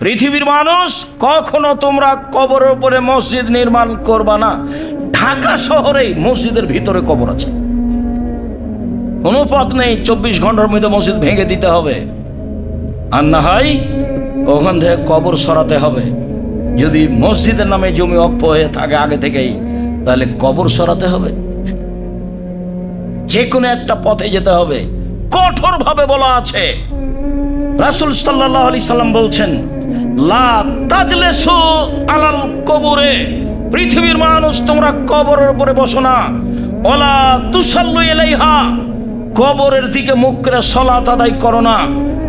পৃথিবীর মানুষ কখনো তোমরা কবরের উপরে মসজিদ নির্মাণ করবা না। ঢাকা শহরে মসজিদের ভিতরে কবর আছে। কোনো পথ নেই, চব্বিশ ঘণ্টার মধ্যে মসজিদ ভেঙে দিতে হবে। আর না হয় ওখান থেকে কবর সরাতে হবে। যদি মসজিদের নামে জমি অক্ষ হয়ে থাকে আগে থেকেই, তাহলে কবর সরাতে হবে। যে কোনো একটা পথে যেতে হবে। কঠোরভাবে বলা আছে। রাসুল সাল্লাহ আলি সাল্লাম বলছেন লা তাজলেসু আলাল কবরে। পৃথিবীর মানুষ, তোমরা কবরের উপরে বসো না। ওলা তুসাল্লু এলাইহা কবরের দিকে মুখ করে সলাত আদায় করো না।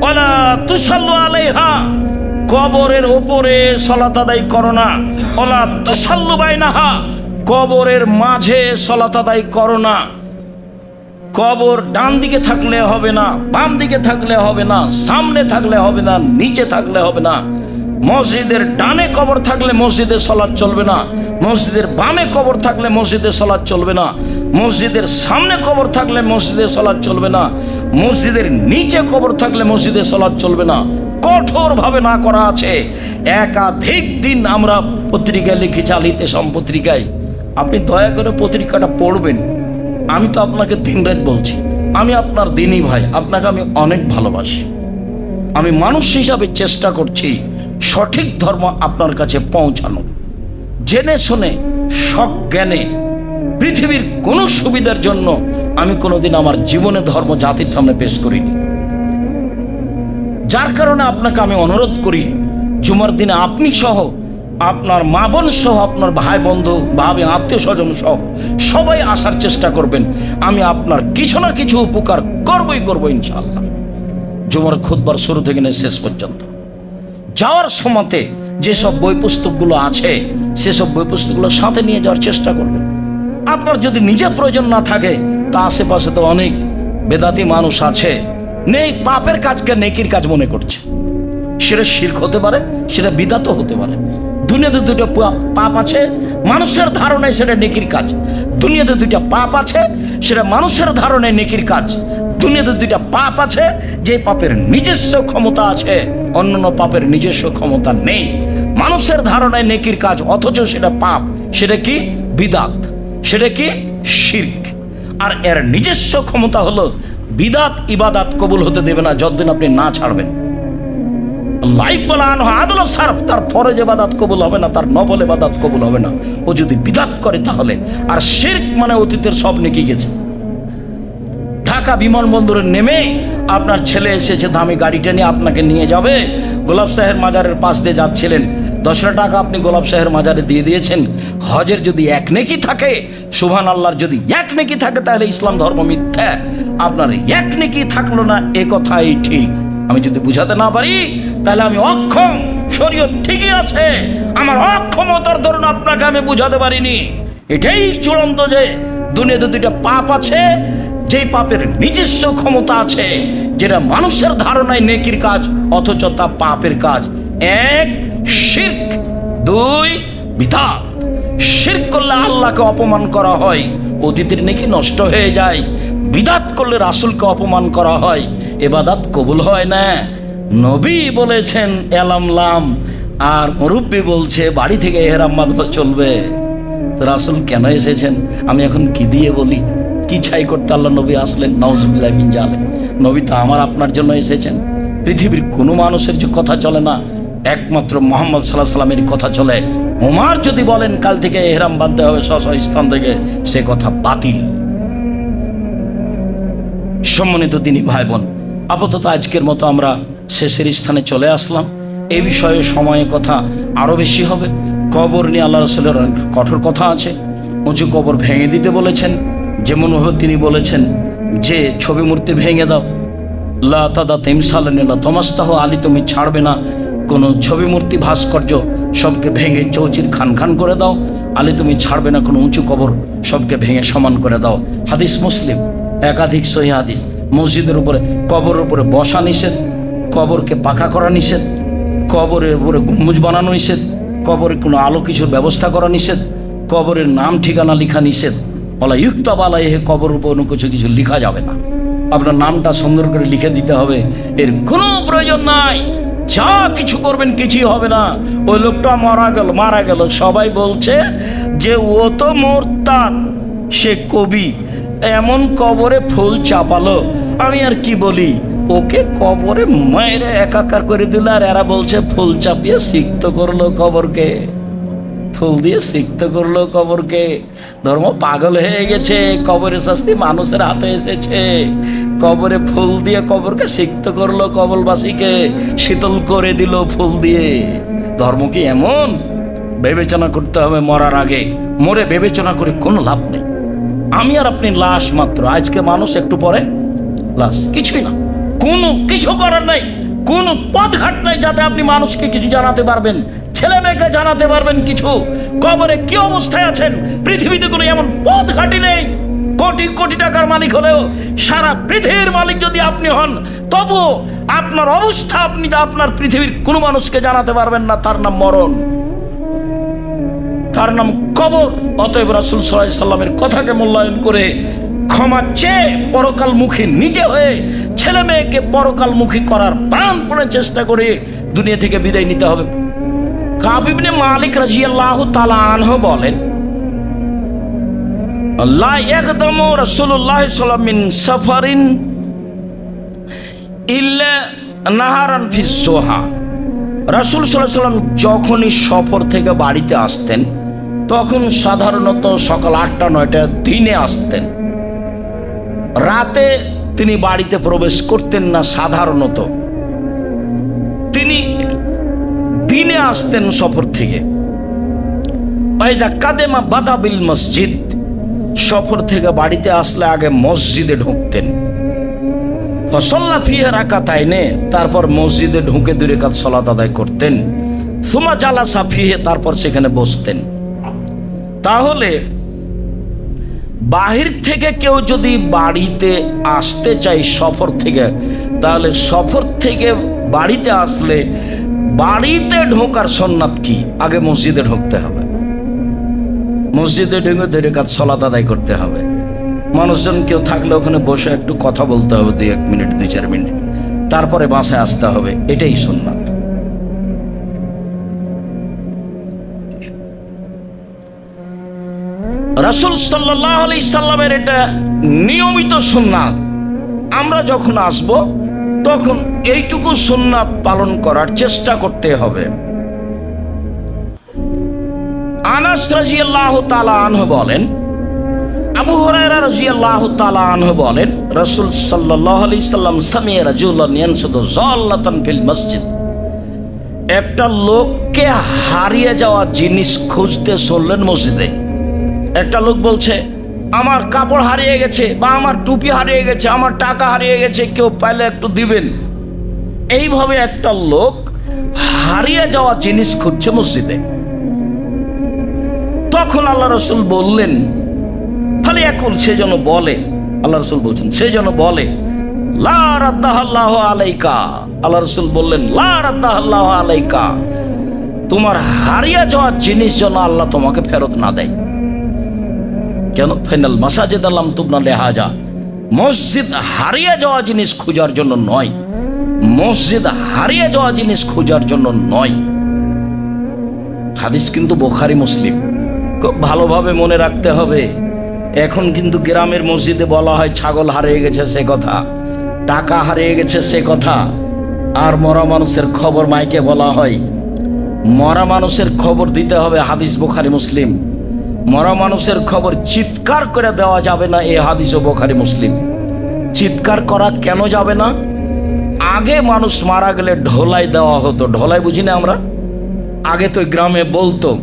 ওলা তুসাল্লু আলাইহা, কবরের উপরে সলাত আদায় করো না। ওলা তুসাল্লু বাইনাহা, কবরের মাঝে সলাত আদায় করো না। কবর ডান দিকে থাকলে হবে না, বাম দিকে থাকলে হবে না, সামনে থাকলে হবে না, নিচে থাকলে হবে না। মসজিদের ডানে কবর থাকলে মসজিদে সলাৎ চলবে না, মসজিদের বামে কবর থাকলে মসজিদে সলাৎ চলবে না, মসজিদের সামনে কবর থাকলে মসজিদে সলাৎ চলবে না, মসজিদের নিচে কবর থাকলে মসজিদে সলাৎ চলবে না। কঠোরভাবে না করা আছে। একাধিক দিন আমরা পত্রিকায় লিখে, চালিতে সম্পত্রিকায়। আপনি দয়া করে পত্রিকাটা পড়বেন। আমি তো আপনাকে দিনরাত বলছি, আমি আপনার দিনই ভাই, আপনাকে আমি অনেক ভালোবাসি। আমি মানুষ হিসাবে চেষ্টা করছি। সঠিক ধর্ম আপনার কাছে পৌঁছানো। জেনে শুনে সব জ্ঞানে পৃথিবীর কোনো সুবিধার জন্য আমি কোনোদিন আমার জীবনে ধর্ম জাতির সামনে পেশ করিনি। যার কারণে আপনাকে আমি অনুরোধ করি, জুমার দিনে আপনি সহ, আপনার মা বোন সহ, আপনার ভাই বন্ধু, ভাবি, আত্মীয় স্বজন সহ, সবাই আসার চেষ্টা করবেন। আমি আপনার কিছু না কিছু উপকার করবই করব ইনশাআল্লাহ। জুমার খুদবার শুরু থেকে শেষ পর্যন্ত। যাওয়ার সময়তে যেসব বই পুস্তকগুলো আছে, সেসব বই পুস্তকগুলো সাথে নিয়ে যাওয়ার চেষ্টা করবেন। আপনার যদি নিজে প্রয়োজন না থাকে, তা আশেপাশে তো অনেক বেদাতি মানুষ আছে, নেই পাপের কাজকে নেকির কাজ মনে করছে। সেটা শির্ক হতে পারে, সেটা বিদাত হতে পারে। দুনিয়াতে দুটো পাপ আছে, মানুষের ধারণায় সেটা নেকির কাজ। দুনিয়াতে দুইটা পাপ আছে, সেটা মানুষের ধারণায় নেকির কাজ। দুনিয়াতে দুইটা পাপ আছে যে পাপের নিজস্ব ক্ষমতা আছে, অন্যান্য পাপের নিজস্ব ক্ষমতা নেই। মানুষের ধারণায় নেকির কাজ, অথচ সেটা পাপ। সেটা কি? বিদাত। সেটা কি? শির্ক। আর এর নিজস্ব ক্ষমতা হলো, বিদাত ইবাদাত কবুল হতে দেবে না যতদিন আপনি না ছাড়বেন। লাইফ বলা আনো আদল সারফ, তার ফরজ এবাদাত কবুল হবে না, তার নবল এবাদাত কবুল হবে না। ও যদি বিদাত করে তাহলে, আর শির্ক মানে অতীতের সব নেকি গেছে। ঢাকা বিমানবন্দরে নেমে আপনার ছেলে এসেছে দামি গাড়িটা নিয়ে আপনাকে নিয়ে যাবে, গোলাপ সাহের মাজারের পাশ দিয়ে যাচ্ছিলেন। দশটা টাকা আপনি গোলাপ সাহের মাজারে দিয়ে দিয়েছেন। হজের যদি এক নেকি থাকে সুবহান আল্লাহর যদি এক নেকি থাকে, তাহলে ইসলাম ধর্ম মিথ্যা। আপনার এক নেকি থাকল না, এ কথাই ঠিক। আমি যদি বুঝাতে না পারি, তাহলে আমি অক্ষম, শরীয়ত ঠিকই আছে। আমার অক্ষমতার ধরুন আপনাকে আমি বুঝাতে পারিনি। এটাই চূড়ান্ত যে দুনিয়াতে দুইটা পাপ আছে যে পাপের নিজস্ব ক্ষমতা আছে, যেটা মানুষের ধারণায় নেকির কাজ, অথচ তা পাপের কাজ। এক, শির্ক। দুই বিধা শির্ক করলে আল্লাহকে অপমান করা হয়, অতীতের নেকি নষ্ট হয়ে যায়। বিদাত করলে রাসুলকে অপমান করা হয়, এবাদাত কবুল হয় না। নবী বলেছেন এলামলাম আর মুরব্বী বলছে, বাড়ি থেকে এহরাম বাঁধবা চলবে। তো রাসুল কেন এসেছেন? আমি এখন কি দিয়ে বলি? কি ছাই করতে আল্লাহ নবী আসলেন? নওয়াজবিল্লাহ মিন জালে নবী তো আমার আপনার জন্য এসেছেন। পৃথিবীর কোনো মানুষের যে কথা চলে না, একমাত্র মোহাম্মদ সাল্লাহ সাল্লামের কথা চলে। ওমার যদি বলেন, কাল থেকে এহরাম বাঁধতে হবে স্ব স্থান থেকে, সে কথা বাতিল। সম্মানিত তিনি ভাই বোন আপাতত আজকের মতো আমরা শেষের স্থানে চলে আসলাম। এই বিষয়ে সময়ে কথা আরও বেশি হবে। কবর নিয়ে আল্লাহ রসুলের কঠোর কথা আছে। উঁচু কবর ভেঙে দিতে বলেছেন। যেমনভাবে তিনি বলেছেন, যে ছবি মূর্তি ভেঙে দাও, লা তাদা তেমসালানিল্লা তমাস্তাহ আলী তুমি ছাড়বে না। কোনো ছবি মূর্তি ভাস্কর্য সবকে ভেঙে চৌচির খান খান করে দাও, আলী তুমি ছাড়বে না। কোনো উঁচু কবর সবকে ভেঙে সমান করে দাও। হাদিস মুসলিম, একাধিক সহি হাদিস। মসজিদের উপরে, কবরের উপরে বসা নিষেধ, কবরকে পাকা করা নিষেধ, কবরের উপরে গুম্বুজ বানানো নিষেধ, কবরে কোনো আলো কিছুর ব্যবস্থা করা নিষেধ, কবরের নাম ঠিকানা লেখা নিষেধ। বলা ইউক্ত বালাই হে কবর উপর কিছু কিছু লেখা যাবে না। আপনার নামটা সুন্দর করে লিখে দিতে হবে। এর কোনো প্রয়োজন নাই। যা কিছু করবেন, কিছুই হবে না। ওই লোকটা মারা গেল মারা গেল। সবাই বলছে যে, ও তো মোরতাদ, সে কবি। এমন কবরে ফুল চাপালো। আমি আর কি বলি? ওকে কবরে মায়ের একাকার করে দিল, আর এরা বলছে, ফুল চাপিয়ে সিক্ত করল কবরকে। ফুল দিয়ে সিক্ত করল কবরকে। ধর্ম পাগল হয়ে গেছে, কবরের শাস্তি মানুষের হাতে এসেছে। কবরে ফুল দিয়ে কবরকে সিক্ত করল কবলবাসীকে শীতল করে দিল ফুল দিয়ে। ধর্ম কি এমন? বিবেচনা করতে হবে মরার আগে। মরে বিবেচনা করে কোনো লাভ নেই। আমি আর আপনি লাশ মাত্র। আজকে মানুষ একটু পরে লাশ। কিছুই না। কোনো কিছু করার নাই। কোনো পথঘাট নাই যাতে আপনি মানুষকে কিছু জানাতে পারবেন। ছেলে মেয়েকে জানাতে পারবেন কিছু? কবরে কি অবস্থায় আছেন? পৃথিবীতে কোনো এমন পথঘাটি নেই। কোটি কোটি টাকার মালিক হলেও সারা পৃথিবীর মালিক যদি আপনি হন, তবু আপনার অবস্থা আপনি আপনার পৃথিবীর কোনো মানুষকে জানাতে পারবেন না। তার নাম মরণ। তার নাম কবর। অতএব রাসুল সাল্লাহ সাল্লামের কথাকে মূল্যায়ন করে ক্ষমা চেয়ে পরকালমুখী নিজে হয়ে ছেলে মেয়েকে পরকালমুখী করার প্রাণপণে চেষ্টা করে দুনিয়া থেকে বিদায় নিতে হবে। কাবিবনে মালিক রাজিয়াল্লাহ তালা আনহ বলেন, লা একদম রাসূলুল্লাহ সাল্লাম মিন সাফারিন ইল্লা নাহারান ফি সোহা। রাসূল আলাইহি সাল্লাম যখনই সফর থেকে বাড়িতে আসতেন, তখন সাধারণত সকাল আটটা, নয়টা দিনে আসতেন। রাতে তিনি বাড়িতে প্রবেশ করতেন না সাধারণত। তিনি দিনে আসতেন সফর থেকে। কাদেমা বাদাবিল মসজিদ, সফর থেকে বাড়িতে আসলে আগে মসজিদে ঢুকতেন। ফসল্লা তারপর মসজিদে ঢুকে দূরে কাজ সলাত আদায় করতেন। সুমা জালাসা ফিহে, তারপর সেখানে বসতেন। তাহলে বাহির থেকে কেউ যদি বাড়িতে আসতে চাই সফর থেকে, তাহলে সফর থেকে বাড়িতে আসলে বাড়িতে ঢোকার সন্ন্যাত কি? আগে মসজিদে ঢুকতে হবে। মসজিদে ঢুকে ধরে কাজ সলাত আদায় করতে হবে। মানুষজন কেউ থাকলে ওখানে বসে একটু কথা বলতে হবে দুই এক মিনিট, দুই চার মিনিট। তারপরে বাসায় আসতে হবে, এটাই সুন্নাত রাসুল সাল্লাহ আলি সাল্লামের এটা নিয়মিত সুন্নাত আমরা যখন আসব তখন এইটুকু সুন্নাত পালন করার চেষ্টা করতে হবে। আনাস রাজিয়াল্লাহ তালা আনহ বলেন, আবু রাজিয়াল্লাহ তালা আনহ বলেন, রাসূল সাল্লাল্লাহু আলাইহি সাল্লাম সামিয়া যাল্লাতান ফিল মসজিদ। একটা লোককে হারিয়ে যাওয়া জিনিস খুঁজতে চললেন মসজিদে। একটা লোক বলছে আমার কাপড় হারিয়ে গেছে বা আমার টুপি হারিয়ে গেছে, আমার টাকা হারিয়ে গেছে, কেউ পাইলে একটু দিবেন। এইভাবে একটা লোক হারিয়ে যাওয়া জিনিস খুঁজছে মসজিদে। তখন আল্লাহ রসুল বললেন, ফালি এখন সে যেন বলে, আল্লাহ রসুল বলছেন, সে যেন বলে, লা রাদ্দাহাল্লাহ আলাইকা। আল্লাহ রসুল বললেন আলাইকা, তোমার হারিয়ে যাওয়া জিনিস যেন আল্লাহ তোমাকে ফেরত না দেয়। কেন? ফাইনাল মাসাজেদ আল্লাম তুবনা লেহাজা মসজিদ হারিয়ে যাওয়া জিনিস খোঁজার জন্য নয়। মসজিদ হারিয়ে যাওয়া জিনিস খোঁজার জন্য নয়। হাদিস কিন্তু বোখারি মুসলিম। খুব ভালোভাবে মনে রাখতে হবে। এখন কিন্তু গ্রামের মসজিদে বলা হয় ছাগল হারিয়ে গেছে সে কথা, টাকা হারিয়ে গেছে সে কথা। আর মরা মানুষের খবর মাইকে বলা হয়। মরা মানুষের খবর দিতে হবে হাদিস বোখারি মুসলিম। মরা মানুষের খবর চিৎকার করে দেওয়া যাবে না এ হাদিস ও বোখারি মুসলিম। চিৎকার করা কেন যাবে না? আগে মানুষ মারা গেলে ঢোলাই দেওয়া হতো। ঢোলাই বুঝি না আমরা? আগে তো গ্রামে বলতো,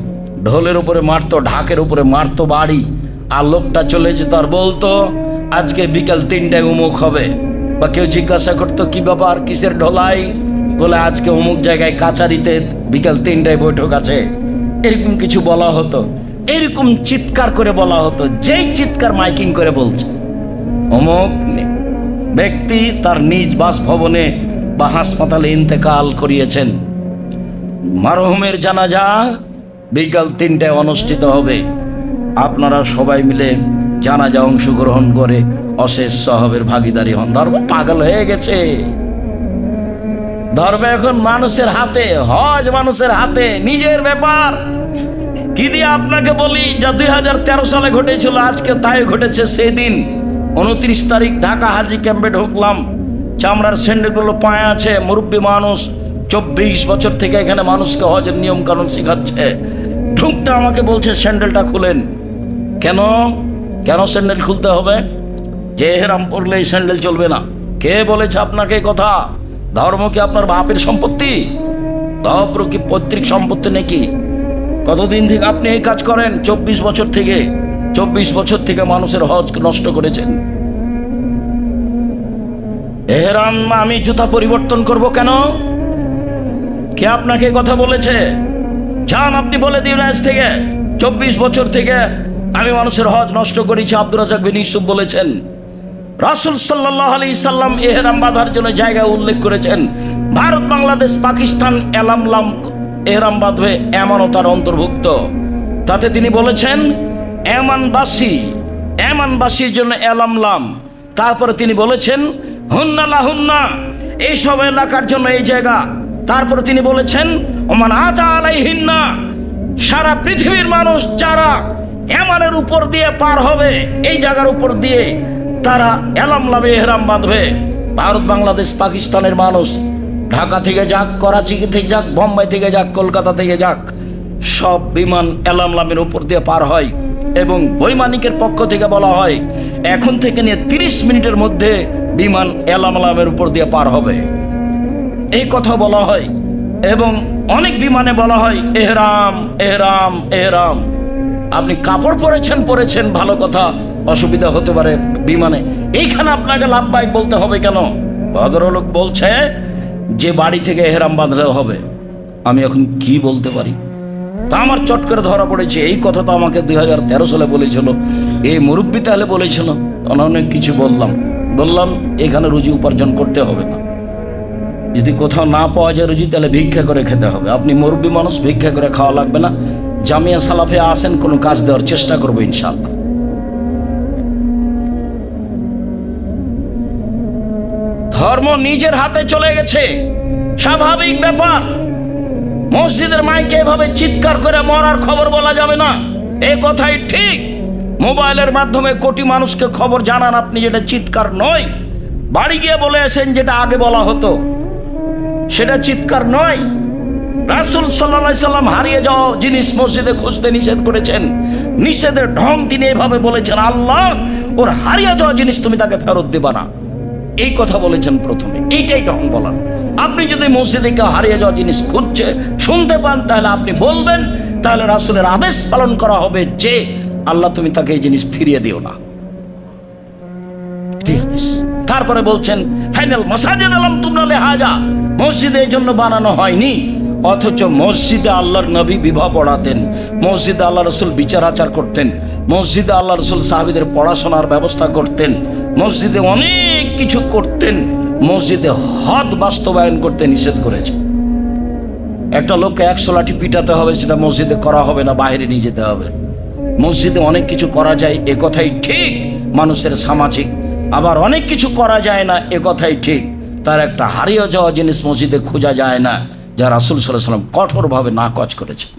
ঢোলের উপরে মারতো, ঢাকের উপরে মারতো বাড়ি। আর লোকটা চলে যেত আর বলতো, আজকে বিকাল তিনটায় উমুক হবে। বা কেউ জিজ্ঞাসা করতো, কি ব্যাপার? কিসের ঢোলাই? বলে, আজকে অমুক জায়গায় কাচারিতে বিকাল তিনটায় বৈঠক আছে। এরকম কিছু বলা হতো। এরকম চিৎকার করে বলা হতো, যেই চিৎকার মাইকিং করে বলছে। অমুক ব্যক্তি তার নিজ বাসভবনে বা হাসপাতালে ইন্তেকাল করিয়েছেন। মারহুমের জানাজা বিকাল তিনটায় অনুষ্ঠিত হবে। আপনারা সবাই মিলে জানাজা অংশগ্রহণ করে অশেষ সহবের ভাগিদারি হন। ধর্ম পাগল হয়ে গেছে। ধর্ম এখন মানুষের হাতে, হজ মানুষের হাতে, নিজের ব্যাপার। কি দিয়ে আপনাকে বলি, যা দুই হাজার তেরো সালে ঘটেছিল, আজকে তাই ঘটেছে সেদিন। উনত্রিশ তারিখ ঢাকা হাজি ক্যাম্পে ঢুকলাম। চামড়ার স্যান্ডেলগুলো পায়ে আছে, মুরব্বী মানুষ চব্বিশ বছর থেকে এখানে মানুষকে হজের নিয়ম কানুন শেখাচ্ছে। ঢুকতে আমাকে বলছে, স্যান্ডেলটা খুলেন। কেন? কেন স্যান্ডেল খুলতে হবে? যে এহেরাম পরলে এই স্যান্ডেল চলবে না। কে বলেছে আপনাকে কথা? ধর্ম কি আপনার বাপের সম্পত্তি? ধর্ম কি পৈতৃক সম্পত্তি নাকি? কতদিন থেকে আপনি এই কাজ করেন? চব্বিশ বছর থেকে। চব্বিশ বছর থেকে মানুষের হজ নষ্ট করেছেন। এহেরাম, আমি জুতা পরিবর্তন করব কেন? কে আপনাকে কথা বলেছে? যান আপনি বলে দিন আজ থেকে। চব্বিশ বছর থেকে আমি মানুষের হজ নষ্ট করেছি, আব্দুর রাজাক বিন ইউসুফ বলেছেন। রাসুল সাল্লাহ আলি সাল্লাম এহেরাম বাঁধার জন্য জায়গা উল্লেখ করেছেন। ভারত, বাংলাদেশ, পাকিস্তান, এলামলাম এহরাম বাঁধবে এমনও তার অন্তর্ভুক্ত। তাতে তিনি বলেছেন এমানবাসী এমানবাসীর জন্য এলামলাম তারপরে তিনি বলেছেন, হুন্না লাহুন্না এইসব এলাকার জন্য এই জায়গা। তারপরে তিনি বলেছেন, ওমান আতা আলাই হিন্না সারা পৃথিবীর মানুষ যারা এমানের উপর দিয়ে পার হবে, এই জায়গার উপর দিয়ে তারা এলাম লাভে এহরাম বাঁধবে। ভারত, বাংলাদেশ, পাকিস্তানের মানুষ ঢাকা থেকে যাক, করাচি থেকে যাক, বোম্বাই থেকে যাক, কলকাতা থেকে যাক, সব বিমান এলামলামের উপর দিয়ে পার হয় এবং বৈমানিকের পক্ষ থেকে বলা হয়, এখন থেকে নিয়ে তিরিশ মিনিটের মধ্যে বিমান এলামলামের উপর দিয়ে পার হবে। এই কথা বলা হয় এবং অনেক বিমানে বলা হয়, এহরাম এহরাম এহরাম। আপনি কাপড় পরেছেন পরেছেন, ভালো কথা, অসুবিধা হতে পারে বিমানে। এইখানে আপনাকে লাভবাহিক বলতে হবে কেন? ভদ্রলোক বলছে যে বাড়ি থেকে এহরাম বাঁধলে হবে, আমি এখন কি বলতে পারি? তা আমার চট করে ধরা পড়েছে। এই কথা তো আমাকে দুই হাজার তেরো সালে বলেছিল। এই মুরব্বী তাহলে বলেছিল। অনেক কিছু বললাম। বললাম, এখানে রুজি উপার্জন করতে হবে না। যদি কোথাও না পাওয়া যায় রুজি, তাহলে ভিক্ষা করে খেতে হবে। আপনি মুরব্বী মানুষ, ভিক্ষা করে খাওয়া লাগবে না। জামিয়া সালাফে আসেন, কোনো কাজ দেওয়ার চেষ্টা করব ইনশাআল্লাহ। ধর্ম নিজের হাতে চলে গেছে। স্বাভাবিক ব্যাপার। মসজিদের মাইকে এভাবে চিৎকার করে মরার খবর বলা যাবে না। এ কথাই ঠিক। মোবাইলের মাধ্যমে কোটি মানুষকে খবর জানান আপনি যেটা চিৎকার নয়। বাড়ি গিয়ে বলে আসেন যেটা আগে বলা হতো। সেটা চিৎকার নয়। রাসুল সাল্লা সাল্লাম হারিয়ে যাওয়া জিনিস মসজিদে খুঁজতে নিষেধ করেছেন। নিষেধের ঢং তিনি এভাবে বলেছেন, আল্লাহ, ওর হারিয়ে যাওয়া জিনিস তুমি তাকে ফেরত দেবা না। এই কথা বলেছেন প্রথমে। এইটাই ঢং বলার। আপনি যদি মসজিদে কেউ হারিয়ে যাওয়া জিনিস খুঁজছে, শুনতে পান, তাহলে আপনি বলবেন, তাহলে রাসুলের আদেশ পালন করা হবে যে, আল্লাহ তুমি তাকে এই জিনিস ফিরিয়ে দিও না। তারপরে বলছেন, ফাইনাল মাসাজেদ আলম তুমনালে হাজা মসজিদে এই জন্য বানানো হয়নি, অথচ মসজিদে আল্লাহর নবী বিবাহ পড়াতেন, মসজিদে আল্লাহ রসুল বিচার আচার করতেন, মসজিদে আল্লাহ রসুল সাহাবিদের পড়াশোনার ব্যবস্থা করতেন, মসজিদে অনেক কিছু করতেন, মসজিদে হদ বাস্তবায়ন করতে নিষেধ করেছে। একটা লোককে একশো লাঠি পিটাতে হবে, সেটা মসজিদে করা হবে না, বাইরে নিয়ে যেতে হবে। মসজিদে অনেক কিছু করা যায়, এ কথাই ঠিক। মানুষের সামাজিক, আবার অনেক কিছু করা যায় না, এ কথাই ঠিক। তার একটা হারিয়ে যাওয়া জিনিস মসজিদে খোঁজা যায় না, যা রাসুল সাল্লাহ সাল্লাম কঠোরভাবে নাকচ করেছে।